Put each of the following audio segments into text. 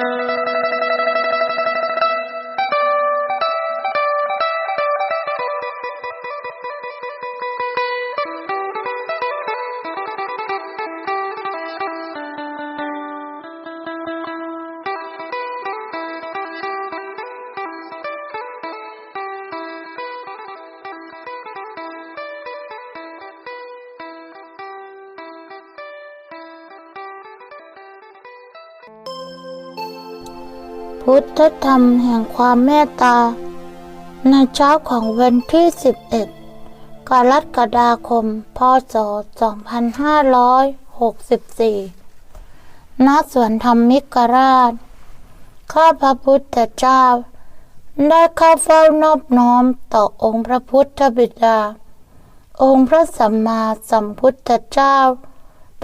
you พุทธธรรมแห่งความเมตตา ในเช้าของวันที่ 11 กรกฎาคม พศ 2564 ณ สวนธรรมิกราช ข้าพระพุทธเจ้า ได้เข้าเฝ้านอบน้อมต่อองค์พระพุทธบิดา องค์พระสัมมาสัมพุทธเจ้า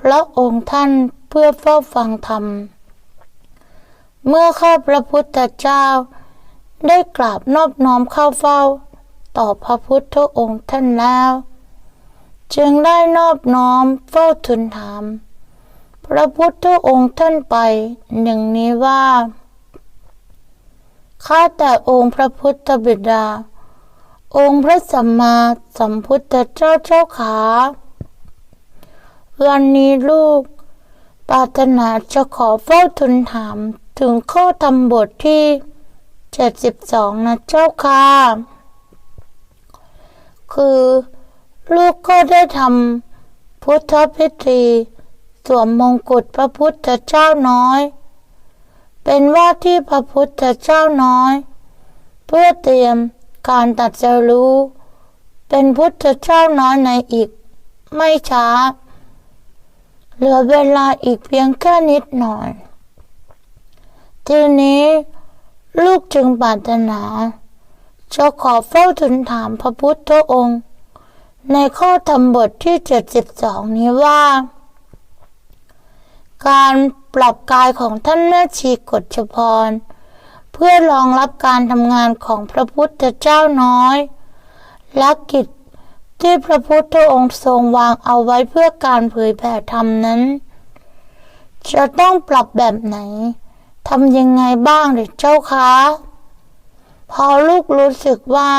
พระองค์ท่านเพื่อเฝ้าฟังธรรม เมื่อข้าพระพุทธเจ้า ได้กราบนอบน้อมเข้าเฝ้า ต่อพระพุทธองค์ท่านแล้ว จึงได้นอบน้อมเฝ้าทูลถาม พระพุทธองค์ท่านไปหนึ่งนี้ว่าข้าแต่องค์พระพุทธบิดา องค์พระสัมมาสัมพุทธเจ้าเจ้าขา วันนี้ลูกปรารถนาจะขอเฝ้าทูลถาม ถึงข้อธรรมบทที่ 72 นะเจ้าค่ะ คือลูกก็ได้ทำพุทธพิธีสวมมงกุฎพระพุทธเจ้าน้อย เป็นว่าที่พระพุทธเจ้าน้อย เพื่อเตรียมการตัดสรู้ เป็นพุทธเจ้าน้อยในอีก ไม่ช้า เหลือเวลาอีกเพียงแค่นิดหน่อย ทีนี้ลูกจึงปรารถนาจะขอเฝ้าทูลถามพระพุทธองค์ ในข้อธรรมบทที่ 72 นี้ว่า การปรับกายของท่านแม่ชีกฎชพร เพื่อรองรับการทำงานของพระพุทธเจ้าน้อย และกิจที่พระพุทธองค์ทรงวางเอาไว้เพื่อการเผยแผ่ธรรมนั้น จะต้องปรับแบบไหน ทำยังไงบ้างหรือเจ้าคะพอลูกรู้สึกว่า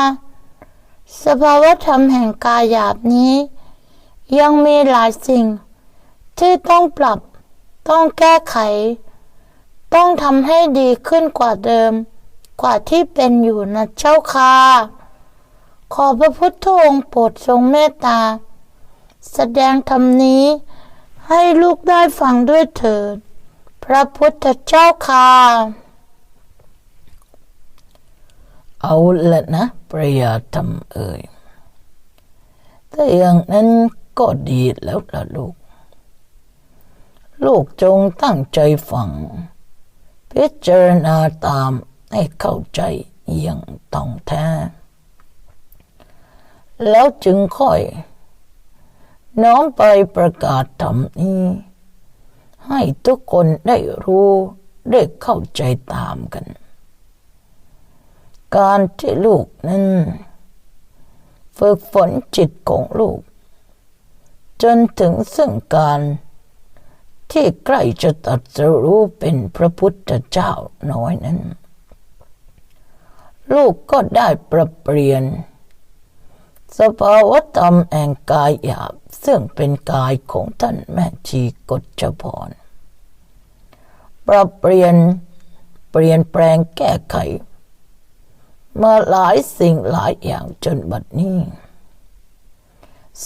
สภาวธรรมแห่งกายหยาบนี้ ยังมีหลายสิ่ง ที่ต้องปรับ ต้องแก้ไข ต้องทำให้ดีขึ้นกว่าเดิม กว่าที่เป็นอยู่นะเจ้าค่ะขอพระพุทธองค์โปรดทรงเมตตา แสดงธรรมนี้ให้ลูกได้ฟังด้วยเถิด พระพุทธเจ้าค่ะ เอาละนะประหยาธรรมเอ่ยถ้าอย่างนั้นก็ดีแล้วล่ะลูก ลูกจงตั้งใจฟัง พิจารณาตามให้เข้าใจอย่างต้องแท้ แล้วจึงค่อย น้อมไปประกาศธรรมนี้ ให้ทุกคนได้รู้ได้เข้าใจตามกัน การที่ลูกนั้น ฝึกฝนจิตของลูก จนถึงซึ่งการที่ใกล้จะตรัสรู้เป็นพระพุทธเจ้าน้อยนั้น ลูกก็ได้ประเปลี่ยน สภาวธรรมแห่งกายหยาบ ซึ่งเป็นกายของท่านแม่ชีกฎจพรปรับเปลี่ยนเปลี่ยนแปลงแก้ไข มาหลายสิ่งหลายอย่างจนบัดนี้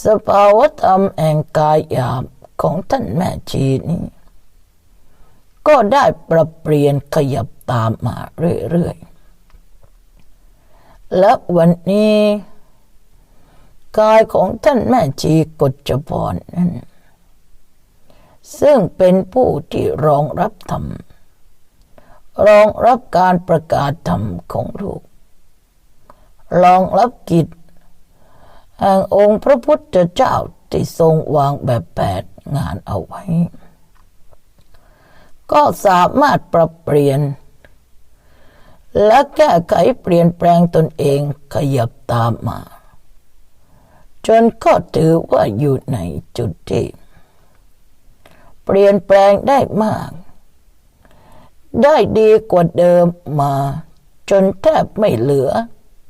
สภาวธรรมแห่งกายหยาบของท่านแม่ชีนี้ ก็ได้ปรับเปลี่ยนขยับตามมาเรื่อยๆ และวันนี้ กายของท่านแม่ชีกฎจพรนั้นซึ่งเป็นผู้ที่รองรับธรรม รองรับการประกาศธรรมของลูก รองรับกิจแห่งองค์พระพุทธเจ้าที่ทรงวางแบบแผนงานเอาไว้ ก็สามารถปรับเปลี่ยน และแก้ไขเปลี่ยนแปลงตนเองขยับตามมา จนก็ถือว่าอยู่ในจุดที่ เปลี่ยนแปลงได้มาก ได้ดีกว่าเดิมมา จนแทบไม่เหลือ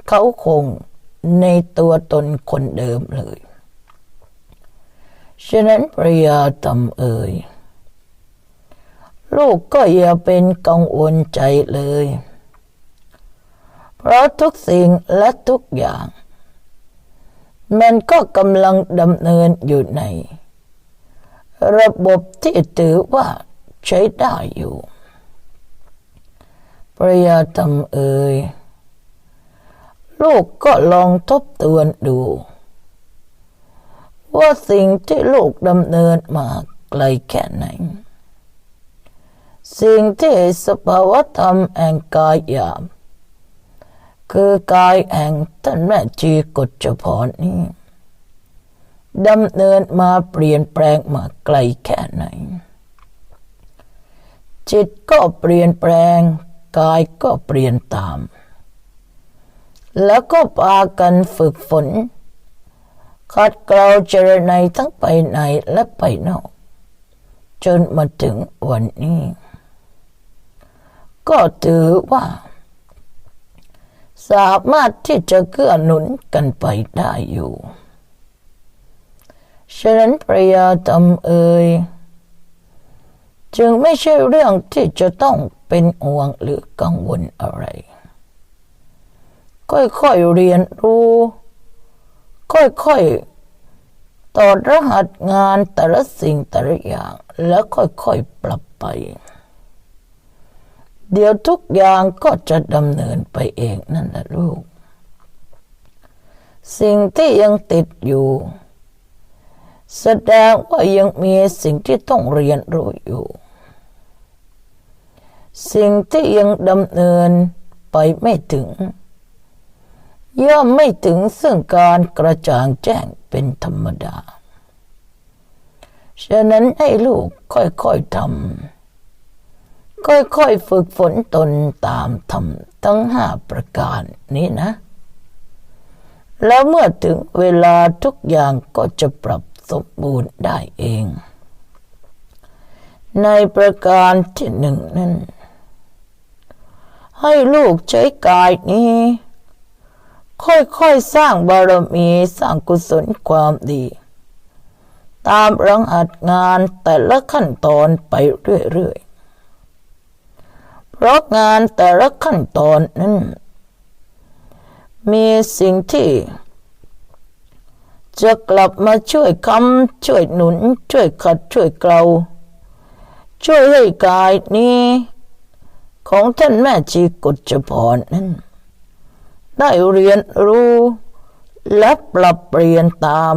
เขาคงในตัวตนคนเดิมเลย ฉะนั้นพระยาตำเอ่ยลูกก็อย่าเป็นกังวลใจเลย เพราะทุกสิ่งและทุกอย่าง มันก็กำลังดำเนินอยู่ใน ระบบที่ถือว่าใช้ได้อยู่พระยาตำเอ่ยลูกก็ลองทบทวนดู ว่าสิ่งที่ลูกดำเนินมาไกลแค่ไหน สิ่งที่สภาวธรรมแห่งกายหยาบ คือกายแห่งท่านแม่จีกฎจพรนี้ดำเนินมาเปลี่ยนแปลงมาไกลแค่ไหน จิตก็เปลี่ยนแปลง กายก็เปลี่ยนตาม แล้วก็พากันฝึกฝนขัดเกลาเจรในทั้งไปในและไปนอก จนมาถึงวันนี้ ก็ถือว่า สามารถที่จะเกื้อหนุนกันไปได้อยู่ฉะนั้นพระยาตำเอ่ยจึงไม่ใช่เรื่องที่จะต้องเป็นห่วงหรือกังวลอะไร ค่อยๆเรียนรู้ ค่อยๆต่อดรหัสงานแต่ละสิ่งแต่ละอย่าง แล้วค่อยๆปรับไป เดี๋ยวทุกอย่างก็จะดำเนินไปเองนั่นแหละลูก สิ่งที่ยังติดอยู่ แสดงว่ายังมีสิ่งที่ต้องเรียนรู้อยู่ สิ่งที่ยังดำเนินไปไม่ถึง ย่อมไม่ถึงซึ่งการกระจ่างแจ้งเป็นธรรมดา ฉะนั้นให้ลูกค่อยๆทำ ค่อยๆฝึกฝนตนตามธรรมทั้งห้าประการนี้นะ แล้วเมื่อถึงเวลาทุกอย่างก็จะปรับสมบูรณ์ได้เอง ในประการที่หนึ่งนั้น ให้ลูกใช้กายนี้ ค่อยๆสร้างบารมีสร้างกุศลความดีตามรังอัดงานแต่ละขั้นตอนไปเรื่อยๆ เพราะงานแต่ละขั้นตอนนั้น มีสิ่งที่ จะกลับมาช่วยคำช่วยหนุน ช่วยขัดช่วยเกลาช่วยให้กายนี้ ของท่านแม่ชีกฎจพรนั้น ได้เรียนรู้และปรับเปลี่ยนตาม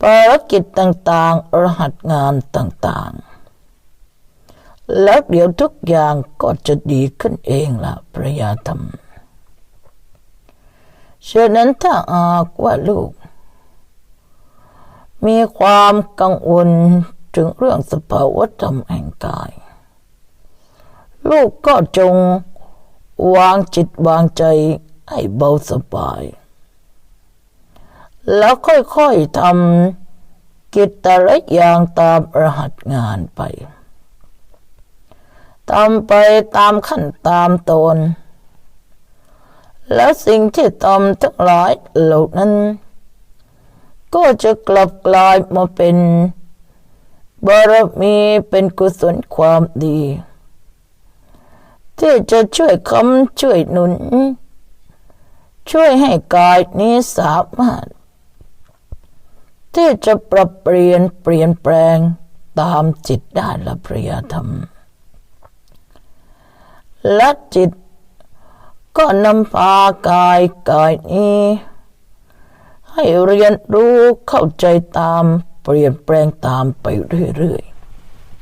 ภารกิจต่างๆ รหัสงานต่างๆ แล้วเดี๋ยวทุกอย่างก็จะดีขึ้นเองล่ะพระยาธรรมฉะนั้นถ้าอากว่าลูก มีความกังวลถึงเรื่องสภาวธรรมแห่งกาย ลูกก็จงวางจิตวางใจให้เบาสบาย แล้วค่อยๆทำกิจแต่ละอย่างตามรหัสงานไป ทำไปตามขั้นตามตน แล้วสิ่งที่ทำทั้งหลายเหล่านั้น ก็จะกลับกลายมาเป็น บารมีเป็นกุศลความดี ที่จะช่วยคำช่วยหนุน ช่วยให้กายนี้สามารถ ที่จะปรับเปลี่ยนเปลี่ยนแปลงตามจิตได้ละพระยธรรม และจิต ก็นำพากายกายนี้ ให้เรียนรู้เข้าใจตามเปลี่ยนแปลงตามไปเรื่อย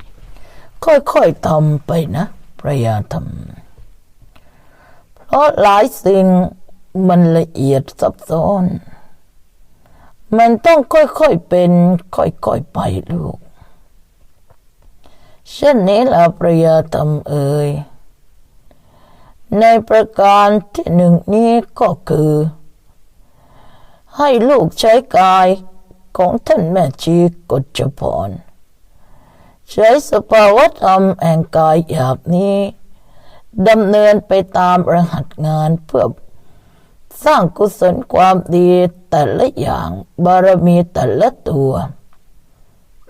ๆ ค่อยๆทำไปนะพระยาธรรม เพราะหลายสิ่งมันละเอียดซับซ้อน มันต้องค่อยๆเป็น ค่อยๆไปลูกเช่นนี้ละพระยาธรรมเอ่ย ในประการที่หนึ่งนี้ก็คือ ให้ลูกใช้กายของท่านแม่ชีกฎจพรใช้สภาวธรรมแห่งกายหยาบนี้ดำเนินไปตามรหัสงานเพื่อสร้างกุศลความดีแต่ละอย่างบารมีแต่ละตัว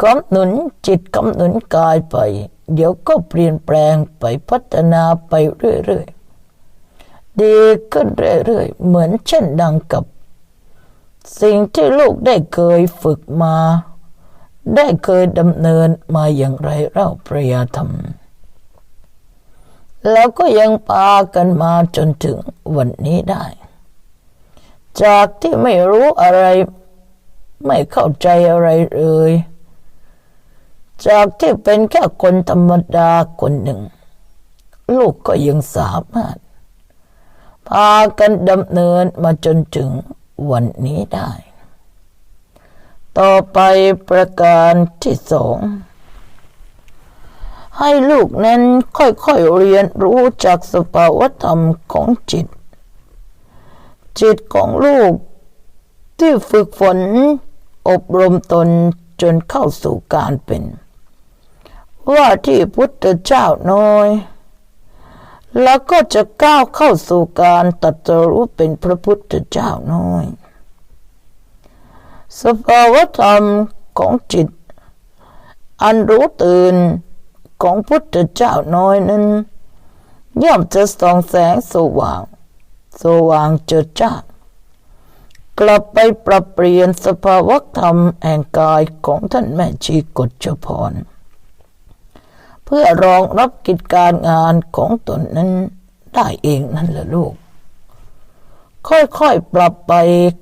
กำหนุนจิตกำหนุนกายไป เดี๋ยวก็เปลี่ยนแปลงไปพัฒนาไปเรื่อยๆ ดีขึ้นเรื่อยๆ เหมือนเช่นดังกับ สิ่งที่ลูกได้เคยฝึกมา ได้เคยดำเนินมาอย่างไรเล่าปริยธรรม แล้วก็ยังพากันมาจนถึงวันนี้ได้ จากที่ไม่รู้อะไร ไม่เข้าใจอะไรเลยจากที่เป็นแค่คนธรรมดาคนหนึ่ง ลูกก็ยังสามารถ พากันดำเนินมาจนถึงวันนี้ได้ ต่อไปประการที่สองให้ลูกนั้นค่อยๆเรียนรู้จากสภาวธรรมของจิต จิตของลูกที่ฝึกฝนอบรมตนจนเข้าสู่การเป็น ว่าที่พุทธเจ้าน้อย แล้วก็จะก้าวเข้าสู่การตรัสรู้เป็นพระพุทธเจ้าน้อย สภาวธรรมของจิต อันรู้ตื่นของพุทธเจ้าน้อยนั้น ย่อมจะส่องแสงสว่าง สว่างเจิดจ้ากลับไปปรับเปลี่ยนสภาวธรรมแห่งกายของท่านแม่ชีกฎจพร เพื่อรองรับกิจการงานของตนนั้นได้เองนั่นแหละลูก ค่อยๆปรับไป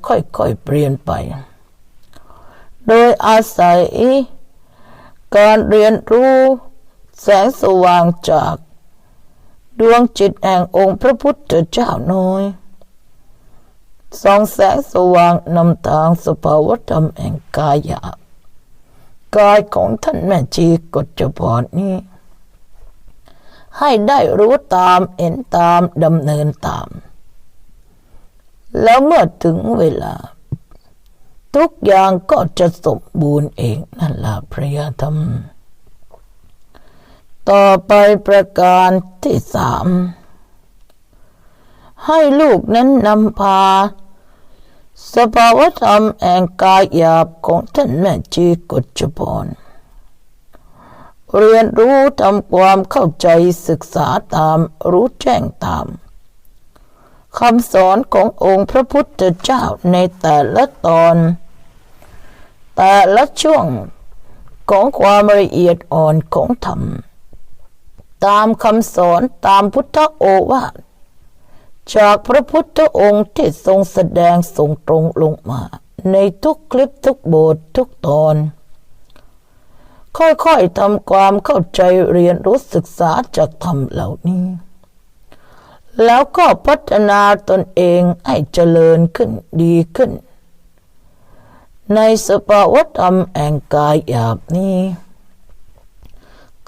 ค่อยๆเปลี่ยนไป โดยอาศัย การเรียนรู้แสงสว่างจาก ดวงจิตแห่งองค์พระพุทธเจ้าน้อยส่องแสงสว่างนำทางสภาวธรรมแห่งกายหยาบกายของท่านแม่ชีกฎจพรนี้ ให้ได้รู้ตามเห็นตามดำเนินตาม แล้วเมื่อถึงเวลา ทุกอย่างก็จะสมบูรณ์เองนั่นละพระยาธรรม ต่อไปประการที่สามให้ลูกนั้นนำพา สภาวธรรมแห่งกายหยาบของท่านแม่จีกฎจพร เรียนรู้ทำความเข้าใจศึกษาตามรู้แจ้งตามคำสอนขององค์พระพุทธเจ้าในแต่ละตอน แต่ละช่วงของความละเอียดอ่อนของธรรม ตามคำสอนตามพุทธโอวาทจากพระพุทธองค์ที่ทรงแสดงส่งตรงลงมา ในทุกคลิปทุกบททุกตอน ค่อยๆทำความเข้าใจเรียนรู้ศึกษาจากธรรมเหล่านี้ แล้วก็พัฒนาตนเองให้เจริญขึ้นดีขึ้น ในสภาวธรรมแห่งกายหยาบนี้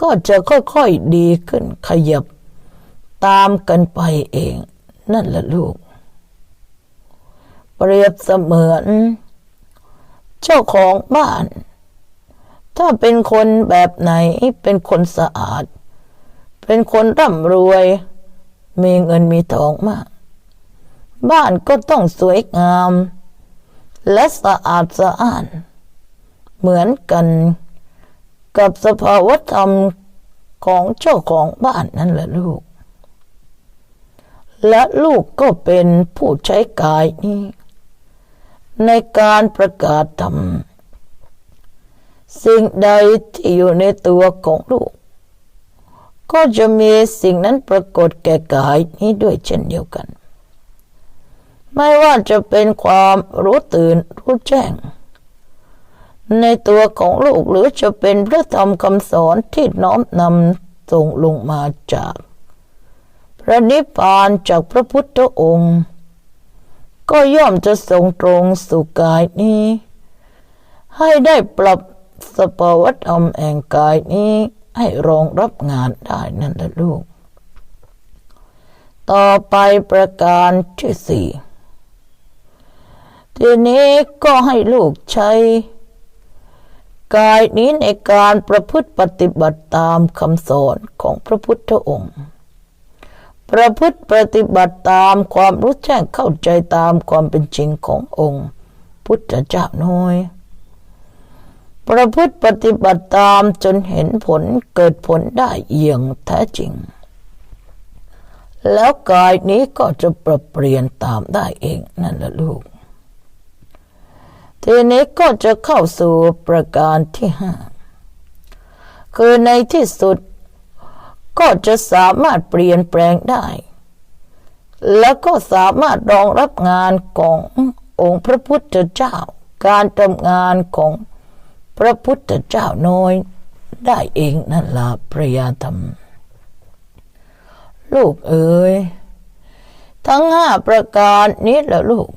ก็จะค่อยๆดีขึ้นขยับตามกันไปเอง นั่นแหละลูก เปรียบเสมือน เจ้าของบ้าน ถ้าเป็นคนแบบไหน เป็นคนสะอาด เป็นคนร่ำรวย มีเงินมีทองมาก บ้านก็ต้องสวยงาม และสะอาดสะอ้าน เหมือนกันกับสภาวธรรมของเจ้าของบ้านนั่นแหละลูก และลูกก็เป็นผู้ใช้กายนี้ ในการประกาศธรรม สิ่งใดที่อยู่ในตัวของลูก ก็จะมีสิ่งนั้นปรากฏแก่กายนี้ด้วยเช่นเดียวกัน ไม่ว่าจะเป็นความรู้ตื่นรู้แจ้ง ในตัวของลูกหรือจะเป็นพระธรรมคำสอนที่น้อมนำส่งลงมาจาก พระนิพพานจากพระพุทธองค์ ก็ย่อมจะส่งตรงสู่กายนี้ให้ได้ปรับ สภาวธรรมแห่งกายนี้ให้รองรับงานได้นั่นแหละลูก ต่อไปประการที่สี่ทีนี้ก็ให้ลูกใช้ กายนี้ในการประพฤติปฏิบัติตามคำสอนของพระพุทธองค์ ประพฤติปฏิบัติตามความรู้แจ้งเข้าใจตามความเป็นจริงขององค์ พุทธเจ้าน้อย ประพฤติปฏิบัติตามจนเห็นผลเกิดผลได้อย่างแท้จริง แล้วกายนี้ก็จะปรับเปลี่ยนตามได้เองนั่นแหละลูก ทีนี้ก็จะเข้าสู่ประการที่ห้าคือในที่สุดก็จะสามารถเปลี่ยนแปลงได้ แล้วก็สามารถรองรับงานขององค์พระพุทธเจ้า การทำงานของ พระพุทธเจ้าน้อยได้เองนั่นละพระยาธรรม ลูกเอ๋ยทั้งห้าประการนี้แหละลูก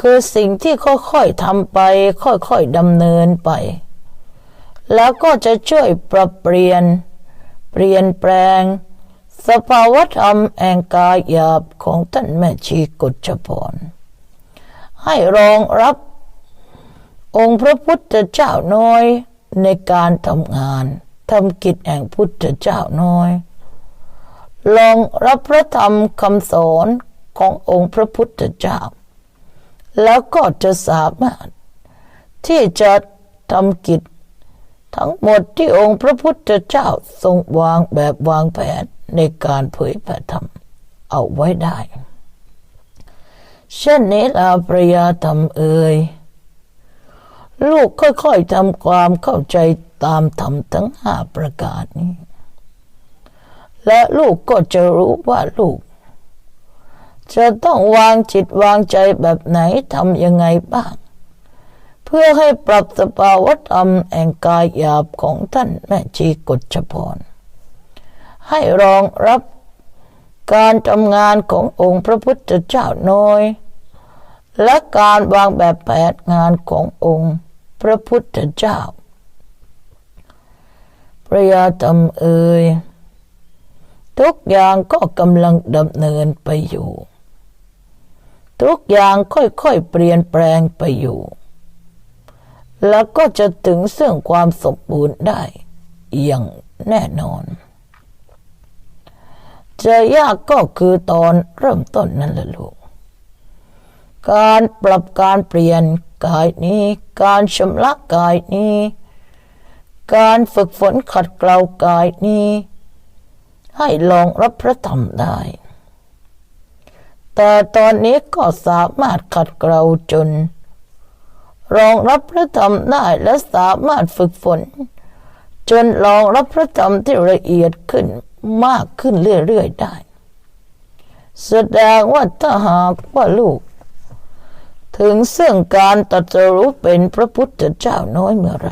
คือสิ่งที่ค่อยๆทำไป ค่อยๆดำเนินไป แล้วก็จะช่วยปรับเปลี่ยน เปลี่ยนแปลง สภาวธรรมแองกายหยาบของท่านแม่ชีกฎชพรให้รองรับ องค์พระพุทธเจ้าน้อยในการทำงานทำกิจแห่งพุทธเจ้าน้อย ลองรับพระธรรมคำสอนขององค์พระพุทธเจ้า แล้วก็จะสามารถที่จะทำกิจ ทั้งหมดที่องค์พระพุทธเจ้าทรงวางแบบวางแผนในการเผยแผ่ธรรมเอาไว้ได้ เช่นนี้ลาปรยาธรรมเอ่ย ลูกค่อยๆทำความเข้าใจตามธรรมทั้งห้าประการนี้ และลูกก็จะรู้ว่าลูก จะต้องวางจิตวางใจแบบไหนทำยังไงบ้าง เพื่อให้ปรับสภาวธรรมแห่งกายหยาบของท่านแม่ชีกฎชพร ให้รองรับการทำงานขององค์พระพุทธเจ้าน้อย และการวางแบบแผนงานขององค์ พระพุทธเจ้า พระยาธรรมเอ่ยทุกอย่างก็กำลังดำเนินไปอยู่ ทุกอย่างค่อยๆเปลี่ยนแปลงไปอยู่ แล้วก็จะถึงซึ่องความสมบูรณ์ได้ อย่างแน่นอน จะยากก็คือตอนเริ่มต้นนั่นแหละลูก การปรับการเปลี่ยนกายนี้ การชำระกายนี้ การฝึกฝนขัดเกลากายนี้ ให้ลองรับพระธรรมได้ แต่ตอนนี้ก็สามารถขัดเกลาจนรองรับพระธรรมได้และสามารถฝึกฝน จนรองรับพระธรรมที่ละเอียดขึ้นมากขึ้นเรื่อยๆได้ แสดงว่าถ้าหากว่าลูก ถึงซึ่องการตรัสรู้เป็นพระพุทธเจ้าน้อยเมื่อไร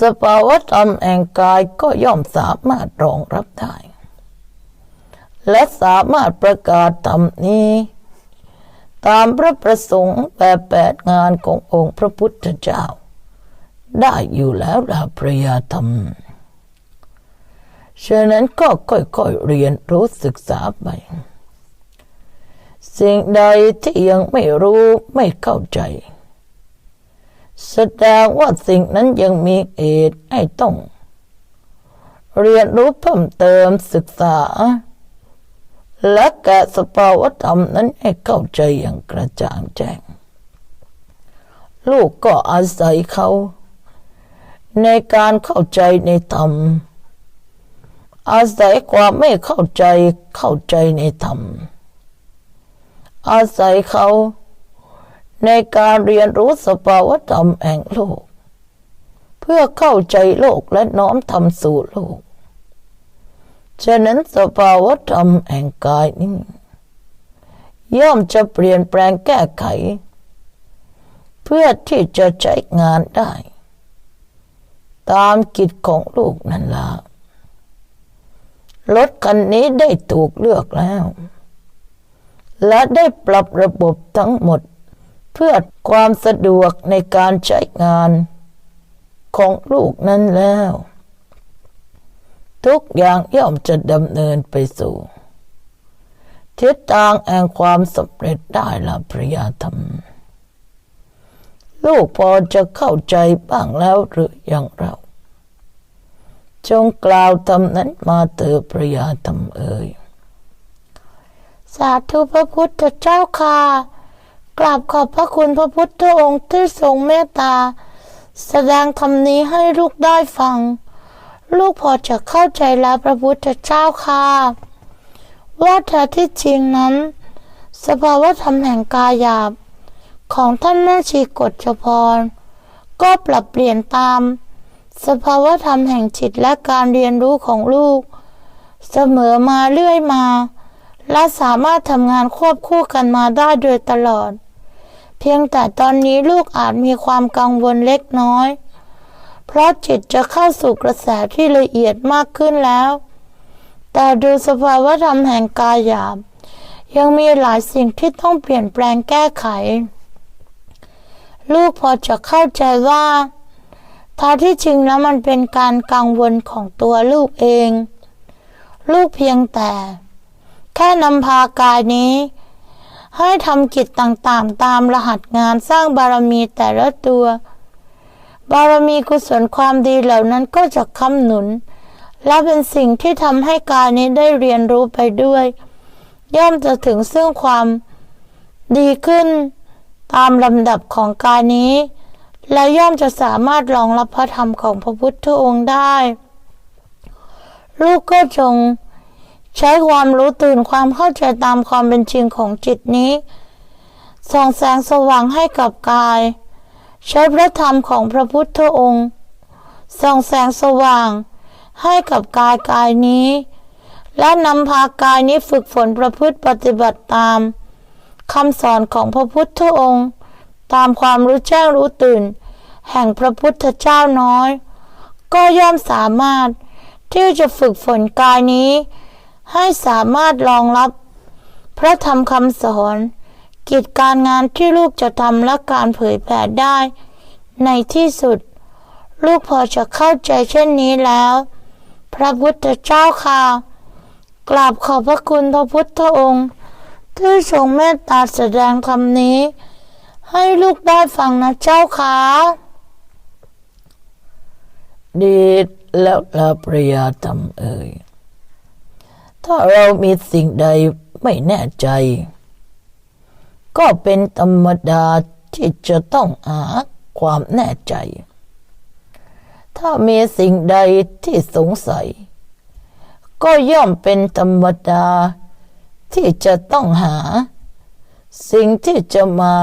สภาวธรรมแห่งกายก็ย่อมสามารถรองรับได้ และสามารถประกาศธรรมนี้ ตามพระประสงค์แบบแปดงานขององค์พระพุทธเจ้า ได้อยู่แล้วล่ะพระยาธรรม ฉะนั้นก็ค่อยๆเรียนรู้ศึกษาไป สิ่งใดที่ยังไม่รู้ไม่เข้าใจ แสดงว่าสิ่งนั้นยังมีเหตุให้ต้อง เรียนรู้เพิ่มเติมศึกษา และแกะสภาวธรรมนั้นให้เข้าใจอย่างกระจ่างแจ้ง ลูกก็อาศัยเขา ในการเข้าใจในธรรม อาศัยความไม่เข้าใจเข้าใจในธรรม อาศัยเขาในการเรียนรู้สภาวธรรมแห่งโลก เพื่อเข้าใจโลกและน้อมทำสู่โลก ฉะนั้นสภาวธรรมแห่งกายนี้ย่อมจะเปลี่ยนแปลงแก้ไข เพื่อที่จะใช้งานได้ ตามกิจของลูกนั่นละรถคันนี้ได้ถูกเลือกแล้ว และได้ปรับระบบทั้งหมด เพื่อความสะดวกในการใช้งาน ของลูกนั้นแล้ว ทุกอย่างย่อมจะดำเนินไปสู่ทิศทางแห่งความสำเร็จได้ละพระยาธรรม ลูกพอจะเข้าใจบ้างแล้วหรือยังเรา จงกล่าวทำนั้นมาเถิดพระยาธรรมเอ่ย สาธุพระพุทธเจ้าค่ะกราบขอบพระคุณพระพุทธองค์ที่ทรงเมตตา แสดงธรรมนี้ให้ลูกได้ฟัง ลูกพอจะเข้าใจแล้วพระพุทธเจ้าค่ะ ว่าแท้ที่จริงนั้น สภาวะธรรมแห่งกายหยาบ ของท่านแม่ชีกฎชพร ก็ปรับเปลี่ยนตาม สภาวะธรรมแห่งจิตและการเรียนรู้ของลูก เสมอมาเรื่อยมา และสามารถทำงานควบคู่กันมาได้โดยตลอด เพียงแต่ตอนนี้ลูกอาจมีความกังวลเล็กน้อย เพราะจิตจะเข้าสู่กระแสที่ละเอียดมากขึ้นแล้ว แต่ดูสภาวะธรรมแห่งกายหยาบ ยังมีหลายสิ่งที่ต้องเปลี่ยนแปลงแก้ไข ลูกพอจะเข้าใจว่าท้ที่จริงแล้วมันเป็นการกังวลของตัวลูกเอง ลูกเพียงแต่ แค่นำพากายนี้ ให้ทำกิจต่างๆ ตามรหัสงานสร้างบารมีแต่ละตัว บารมีกุศลความดีเหล่านั้นก็จะค้ำหนุน และเป็นสิ่งที่ทำให้กายนี้ได้เรียนรู้ไปด้วย ย่อมจะถึงซึ่งความดีขึ้นตามลำดับของกายนี้ และย่อมจะสามารถรองรับพระธรรมของพระพุทธองค์ได้ ลูกก็จง ใช้ความรู้ตื่นความเข้าใจตามความเป็นจริงของจิตนี้ ส่องแสงสว่างให้กับกาย ใช้พระธรรมของพระพุทธองค์ ส่องแสงสว่างให้กับกายกายนี้ และนำพากายนี้ฝึกฝนประพฤติปฏิบัติตามคำสอนของพระพุทธองค์ ตามความรู้แจ้งรู้ตื่น แห่งพระพุทธเจ้าน้อย ก็ย่อมสามารถที่จะฝึกฝนกายนี้ ให้สามารถรองรับ พระธรรมคำสอน กิจการงานที่ลูกจะทำและการเผยแผ่ได้ ในที่สุด ลูกพอจะเข้าใจเช่นนี้แล้ว พระพุทธเจ้าค่ะ กราบขอบพระคุณพระพุทธองค์ ที่ทรงเมตตาแสดงคำนี้ ให้ลูกได้ฟังนะเจ้าค่ะดีแล้วละพระยาธรรมเอ่ย ถ้าเรามีสิ่งใดไม่แน่ใจ ก็เป็นธรรมดาที่จะต้องหาความแน่ใจ ถ้ามีสิ่งใดที่สงสัย ก็ย่อมเป็นธรรมดาที่จะต้องหา สิ่งที่จะมา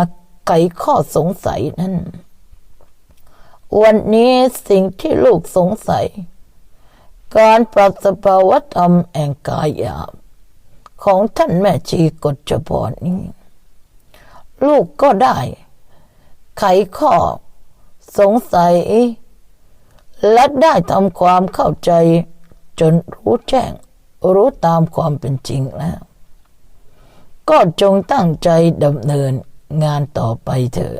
ไขข้อสงสัยนั้น วันนี้สิ่งที่ลูกสงสัย การปรับสภาวธรรมแห่งกายหยาบของท่านแม่ชีกฎจพรนี้ ลูกก็ได้ ไขข้อ สงสัย และได้ทำความเข้าใจ จนรู้แจ้ง รู้ตามความเป็นจริงแล้ว ก็จงตั้งใจดำเนินงานต่อไปเถอะ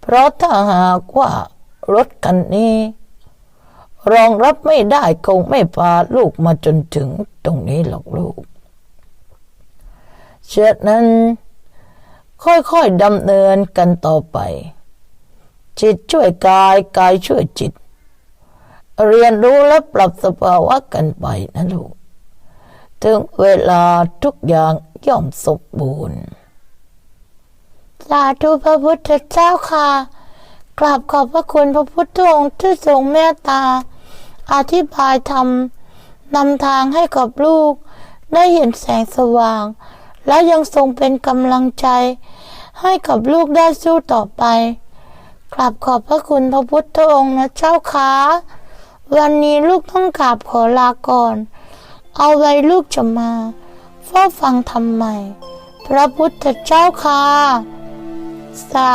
เพราะถ้าหากว่ารถคันนี้ รองรับไม่ได้คงไม่พาลูกมาจนถึงตรงนี้หรอกลูกเช่นนั้น ค่อยๆดำเนินกันต่อไป จิตช่วยกายกายช่วยจิต เรียนรู้และปรับสภาวะกันไปนะลูก ถึงเวลาทุกอย่างย่อมสมบูรณ์สาธุพระพุทธเจ้าค่ะกราบขอบพระคุณพระพุทธองค์ที่ทรงเมตตา อธิบายธรรมนำทางให้กับลูก ได้เห็นแสงสว่าง และยังทรงเป็นกำลังใจ ให้กับลูกได้สู้ต่อไป กราบขอบพระคุณพระพุทธองค์นะเจ้าค่ะวันนี้ลูกต้องกราบขอลาก่อน เอาไว้ลูกจะมาเฝ้าฟังธรรมใหม่พระพุทธเจ้าค่ะ สา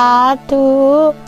ธุ